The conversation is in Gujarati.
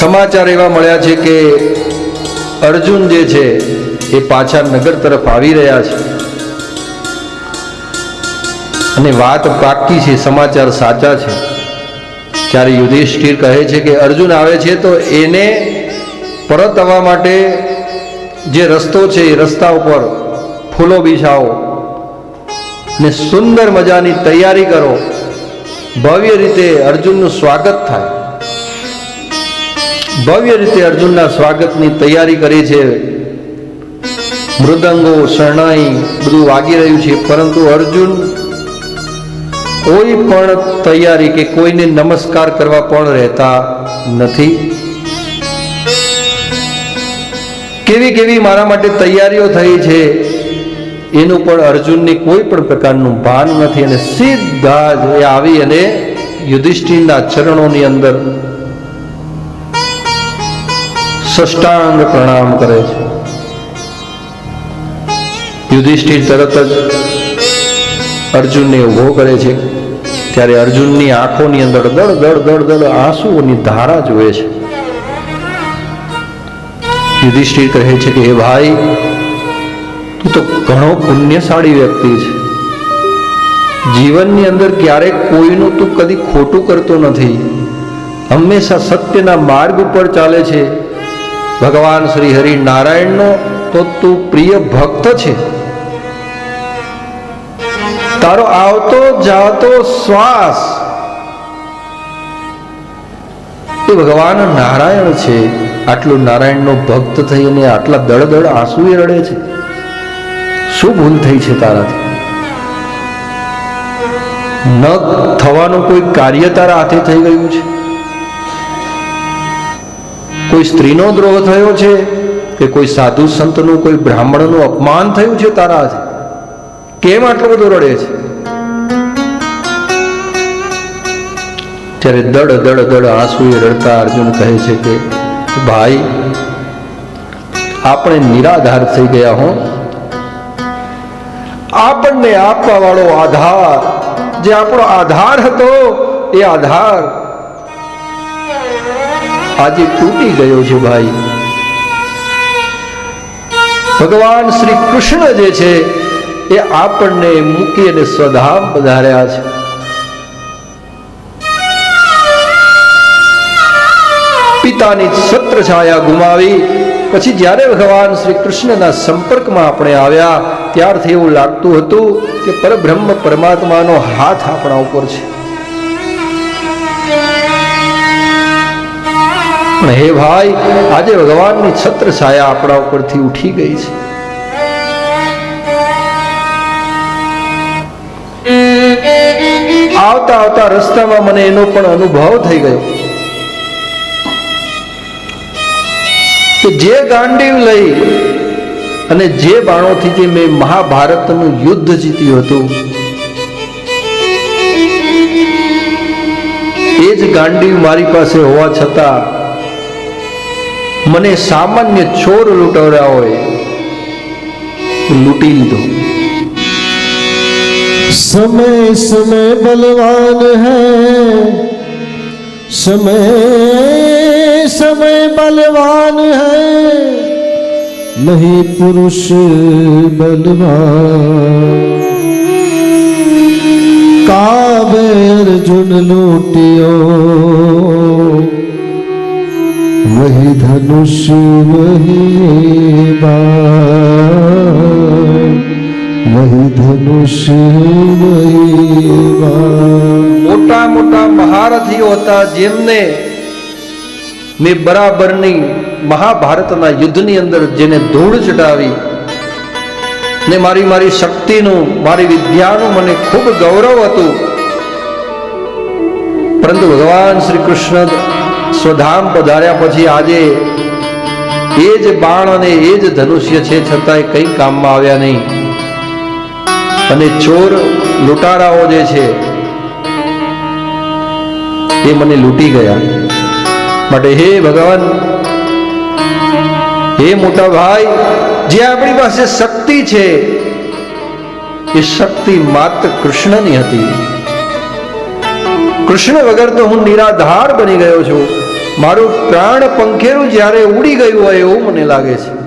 સમાચાર એવા મળ્યા છે કે અર્જુન જે છે એ પાછા નગર તરફ આવી રહ્યા છે. અને વાત પાકી છે, સમાચાર સાચા છે. ત્યારે યુધિષ્ઠિર કહે છે કે અર્જુન આવે છે, તો એને પરત આવવા માટે જે રસ્તો છે, એ રસ્તા ઉપર ફૂલો બિછાવો ને સુંદર મજાની તૈયારી કરો. ભવ્ય રીતે અર્જુનનું સ્વાગત થાય. ભવ્ય રીતે અર્જુનના સ્વાગતની તૈયારી કરી છે. મૃદંગો, શરણાઈ બધું વાગી રહ્યું છે, પરંતુ અર્જુન કોઈ પણ તૈયારી કે કોઈને નમસ્કાર કરવા પણ રહેતા નથી. કેવી કેવી મારા માટે તૈયારીઓ થઈ છે, એનું પણ અર્જુનની કોઈ પણ પ્રકારનું ભાન નથી અને સીધા જ એ આવી અને યુધિષ્ઠિરના ચરણોની અંદર સષ્ટાંગ પ્રણામ કરે છે. યુધિષ્ઠિર તરત જ અર્જુનને ઊભો કરે છે. ત્યારે અર્જુનની આંખોની અંદર દળ દળ દળ દળ આંસુઓની ધારા જોવે છે. યુધિષ્ઠિર કહે છે કે, હે ભાઈ, તું તો ઘણો પુણ્યશાળી વ્યક્તિ છે. જીવનની અંદર ક્યારેક કોઈનું તું કદી ખોટું કરતો નથી. હંમેશા સત્યના માર્ગ ઉપર ચાલે છે. ભગવાન શ્રી હરિ નારાયણનો તો તું પ્રિય ભક્ત છે. તારો આવતો જાતો શ્વાસ. એ ભગવાન નારાયણ છે. આટલું નારાયણનો ભક્ત થઈ અને આટલા દળ દળ આંસુ એ રડે છે. શું ભૂલ થઈ છે તારાથી? ન થવાનું કોઈ કાર્ય તારા હાથે થઈ ગયું છે? કોઈ સ્ત્રીનો દ્રોહ થયો છે કે કોઈ સાધુ સંતનું, કોઈ બ્રાહ્મણનું અપમાન થયું છે તારા હાથે કેમ આટલું બધું રડે છે? ત્યારે દડ દડ દડ આંસુએ રડતા અર્જુન કહે છે કે, ભાઈ, આપણે નિરાધાર થઈ ગયા હો. આપણને આપવા વાળો આધાર, જે આપણો આધાર હતો, એ આધાર આજે તૂટી ગયો છે ભાઈ. ભગવાન શ્રી કૃષ્ણ જે છે, એ આપણને મૂકી સ્વધામ પધાર્યા છે. પિતાની છત્ર છાયા ગુમાવી, પછી જ્યારે ભગવાન શ્રી કૃષ્ણના સંપર્કમાં આપણે આવ્યા, ત્યારથી એવું લાગતું હતું કે પરબ્રહ્મ પરમાત્માનો હાથ આપણા ઉપર છે. પણ હે ભાઈ, આજે ભગવાનની છત્ર છાયા આપણા ઉપરથી ઉઠી ગઈ છે. આવતા આવતા રસ્તામાં મને એનો પણ અનુભવ થઈ ગયો. કે જે ગાંડીવ લઈ અને જે બાણોથી જે મેં મહાભારતનું યુદ્ધ જીત્યું હતું, એ જ ગાંડીવ મારી પાસે હોવા છતાં મને સામાન્ય ચોર લૂંટવરાઓએ લૂંટી લીધો समय समय बलवान है समय समय बलवान है नहीं पुरुष बलवान काबे अर्जुन लूटियो ધનુષ વહી વહી ધનુષ મોટા મોટા મહારથીઓ હતા જેમને મેં બરાબરની મહાભારતના યુદ્ધની અંદર જેને ધૂળ ચટાવી ને મારી મારી શક્તિનું, મારી વિદ્યાનું મને ખૂબ ગૌરવ હતું. પરંતુ ભગવાન શ્રી કૃષ્ણ સ્વધામ પધાર્યા પછી આજે એ જ બાણ અને એ જ ધનુષ્ય છે, છતાંય કંઈ કામમાં આવ્યા નહીં. અને ચોર લૂંટારાઓ જે છે, એ મને લૂંટી ગયા. માટે હે ભગવાન, હે મોટા ભાઈ, જે આપણી પાસે શક્તિ છે, એ શક્તિ માત્ર કૃષ્ણની હતી. કૃષ્ણ વગર તો હું નિરાધાર બની ગયો છું. મારું પ્રાણ પંખેરું જ્યારે ઉડી ગયું હોય એવું મને લાગે છે.